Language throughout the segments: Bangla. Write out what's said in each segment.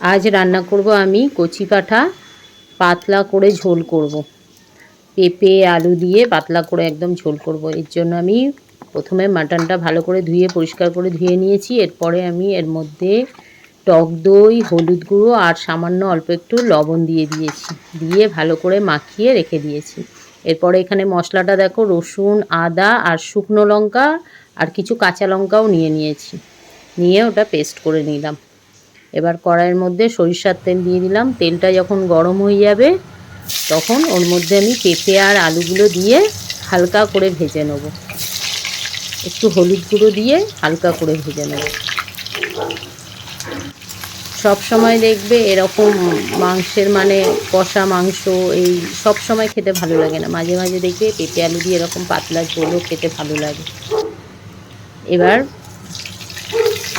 আজ রান্না করব আমি কচি পাঠা পাতলা করে ঝোল করব। পেঁপে, আলু দিয়ে পাতলা করে একদম ঝোল করব। এর জন্য আমি প্রথমে মাটনটা ভালো করে ধুয়ে, পরিষ্কার করে ধুয়ে নিয়েছি। এরপরে আমি এর মধ্যে টক দই, হলুদ গুঁড়ো আর সামান্য অল্প একটু লবণ দিয়ে দিয়েছি। দিয়ে ভালো করে মাখিয়ে রেখে দিয়েছি। এরপরে এখানে মশলাটা দেখো, রসুন, আদা আর শুকনো লঙ্কা আর কিছু কাঁচা লঙ্কাও নিয়ে নিয়েছি। নিয়ে ওটা পেস্ট করে নিলাম। এবার কড়াইয়ের মধ্যে সরিষার তেল দিয়ে দিলাম। তেলটা যখন গরম হয়ে যাবে, তখন ওর মধ্যে আমি পেঁপে আর আলুগুলো দিয়ে হালকা করে ভেজে নেব। একটু হলুদ গুঁড়ো দিয়ে হালকা করে ভেজে নেব। সব সময় দেখবে এরকম মাংসের মানে কষা মাংস, এই সব সময় খেতে ভালো লাগে না। মাঝে মাঝে দেখবে পেঁপে আলু দিয়ে এরকম পাতলা ঝোলও খেতে ভালো লাগে। এবার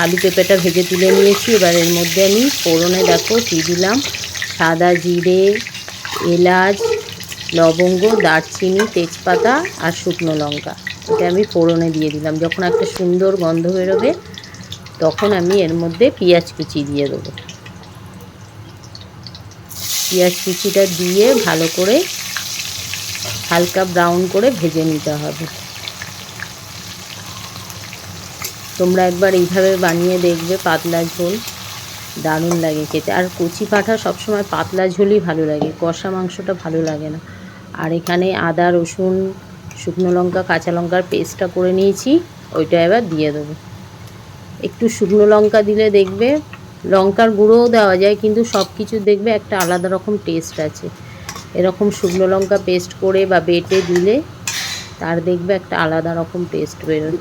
আলু পেঁপেটা ভেজে তুলে নিয়েছি। এবার এর মধ্যে আমি ফোড়নে দেখো কী দিলাম? সাদা জিরে, এলাচ, লবঙ্গ, দারচিনি, তেজপাতা আর শুকনো লঙ্কা। এটা আমি ফোড়নে দিয়ে দিলাম। যখন একটা সুন্দর গন্ধ বেরোবে, তখন আমি এর মধ্যে পেঁয়াজ কুচি দিয়ে দেবো। পেঁয়াজ কুচিটা দিয়ে ভালো করে হালকা ব্রাউন করে ভেজে নিতে হবে। তোমরা একবার এইভাবে বানিয়ে দেখবে পাতলা ঝোল। দারুণ লাগে খেতে। আর কচি পাঠা সবসময় পাতলা ঝোলই ভালো লাগে, কষা মাংসটা ভালো লাগে না। আর এখানে আদা, রসুন, শুকনো লঙ্কা, কাঁচা লঙ্কার পেস্টটা করে নিয়েছি, ওইটা এবার দিয়ে দেবো। একটু শুকনো লঙ্কা দিলে দেখবে লঙ্কার গুঁড়োও দেওয়া যায়, কিন্তু সব কিছু দেখবে একটা আলাদা রকম টেস্ট আছে। এরকম শুকনো লঙ্কা পেস্ট করে বা বেটে দিলে তার দেখবে একটা আলাদা রকম টেস্ট বেরোয়।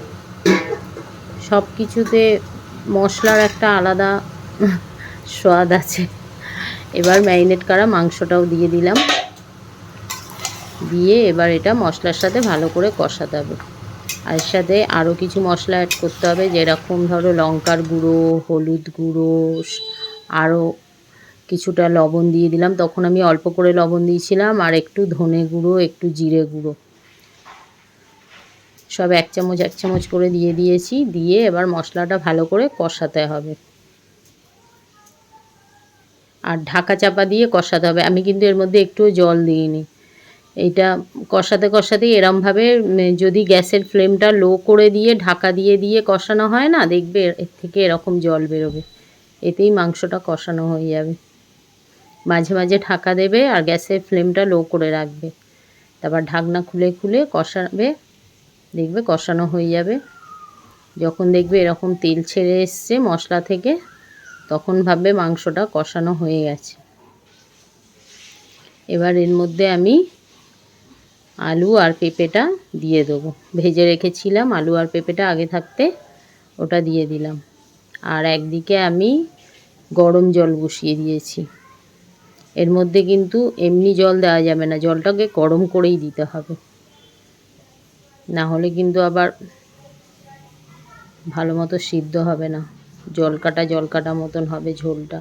সব কিছুতে মশলার একটা আলাদা স্বাদ আছে। এবার ম্যারিনেট করা মাংসটাও দিয়ে দিলাম। দিয়ে এবার এটা মশলার সাথে ভালো করে কষাতে হবে। আর এর সাথে আরও কিছু মশলা অ্যাড করতে হবে, যেরকম ধরো লঙ্কার গুঁড়ো, হলুদ গুঁড়ো আরও কিছুটা লবণ দিয়ে দিলাম। তখন আমি অল্প করে লবণ দিয়েছিলাম, আর একটু ধনে গুঁড়ো, একটু জিরে গুঁড়ো। সব এক চামচ এক চামচ করে দিয়ে দিয়েছি। দিয়ে এবার মশলাটা ভালো করে কষাতে হবে। আর ঢাকা চাপা দিয়ে কষাতে হবে। আমি কিন্তু এর মধ্যে একটুও জল দিইনি। এইটা কষাতে কষাতে এরমভাবে যদি গ্যাসের ফ্লেমটা লো করে দিয়ে, ঢাকা দিয়ে দিয়ে কষানো হয় না, দেখবে এর থেকে এরকম জল বেরোবে। এতেই মাংসটা কষানো হয়ে যাবে। মাঝে মাঝে ঢাকা দেবে আর গ্যাসের ফ্লেমটা লো করে রাখবে। তারপর ঢাকনা খুলে খুলে কষাবে। দেখবে কষানো হয়ে যাবে। যখন দেখবে এরকম তেল ছেড়ে এসছে মশলা থেকে, তখন ভাববে মাংসটা কষানো হয়ে গেছে। এবার এর মধ্যে আমি আলু আর পেঁপেটা দিয়ে দেবো। ভেজে রেখেছিলাম আলু আর পেঁপেটা আগে থাকতে, ওটা দিয়ে দিলাম। আর একদিকে আমি গরম জল বসিয়ে দিয়েছি। এর মধ্যে কিন্তু এমনি জল দেওয়া যাবে না, জলটাকে গরম করেই দিতে হবে। না হলে কিন্তু আবার ভালো মতো সিদ্ধ হবে না। জল কাটা জল কাটা মতন হবে ঝোলটা।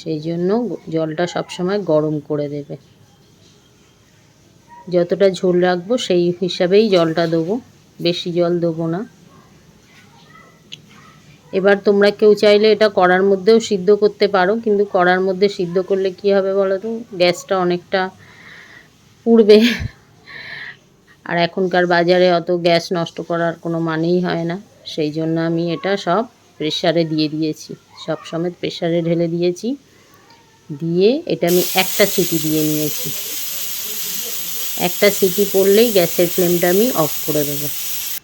সেই জন্য জলটা সবসময় গরম করে দেবে। যতটা ঝোল রাখব সেই হিসাবেই জলটা দেবো। বেশি জল দেবো না। এবার তোমরা কেউ চাইলে এটা কড়ার মধ্যেও সিদ্ধ করতে পারো, কিন্তু কড়ার মধ্যে সিদ্ধ করলে কি হবে বলো তো? গ্যাসটা অনেকটা পুড়বে। আর এখনকার বাজারে অত গ্যাস নষ্ট করার কোনো মানেই হয় না। সেই জন্য আমি এটা সব প্রেশারে দিয়ে দিয়েছি। সব সমেত প্রেশারে ঢেলে দিয়েছি। দিয়ে এটা আমি একটা সিটি দিয়ে নিয়েছি। একটা সিটি পড়লেই গ্যাসের ফ্লেমটা আমি অফ করে দেবো।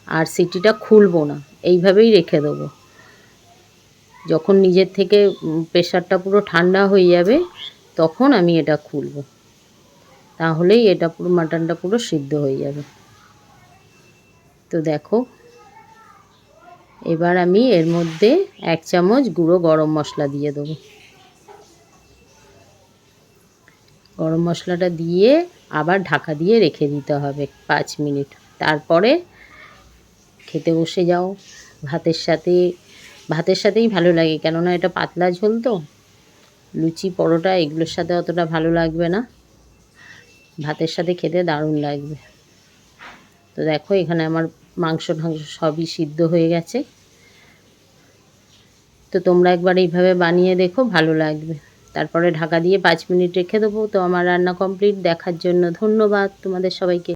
আর সিটিটা খুলবো না, এইভাবেই রেখে দেবো। যখন নিজের থেকে প্রেশারটা পুরো ঠান্ডা হয়ে যাবে, তখন আমি এটা খুলবো। তাহলেই এটা পুরো মাটনটা পুরো সিদ্ধ হয়ে যাবে। তো দেখো, এবার আমি এর মধ্যে এক চামচ গুঁড়ো গরম মশলা দিয়ে দেবো। গরম মশলাটা দিয়ে আবার ঢাকা দিয়ে রেখে দিতে হবে পাঁচ মিনিট। তারপরে খেতে বসে যাও। ভাতের সাথে, ভাতের সাথেই ভালো লাগে, কেননা এটা পাতলা ঝোল তো। লুচি, পরোটা, এগুলোর সাথে অতটা ভালো লাগবে না। ভাতের সাথে খেতে দারুণ লাগবে। তো দেখো, এখানে আমার মাংস ঠাংস সবই সিদ্ধ হয়ে গেছে। তো তোমরা একবার এইভাবে বানিয়ে দেখো, ভালো লাগবে। তারপরে ঢাকা দিয়ে পাঁচ মিনিট রেখে দেবো। তো আমার রান্না কমপ্লিট দেখার জন্য ধন্যবাদ। তোমাদের সবাইকে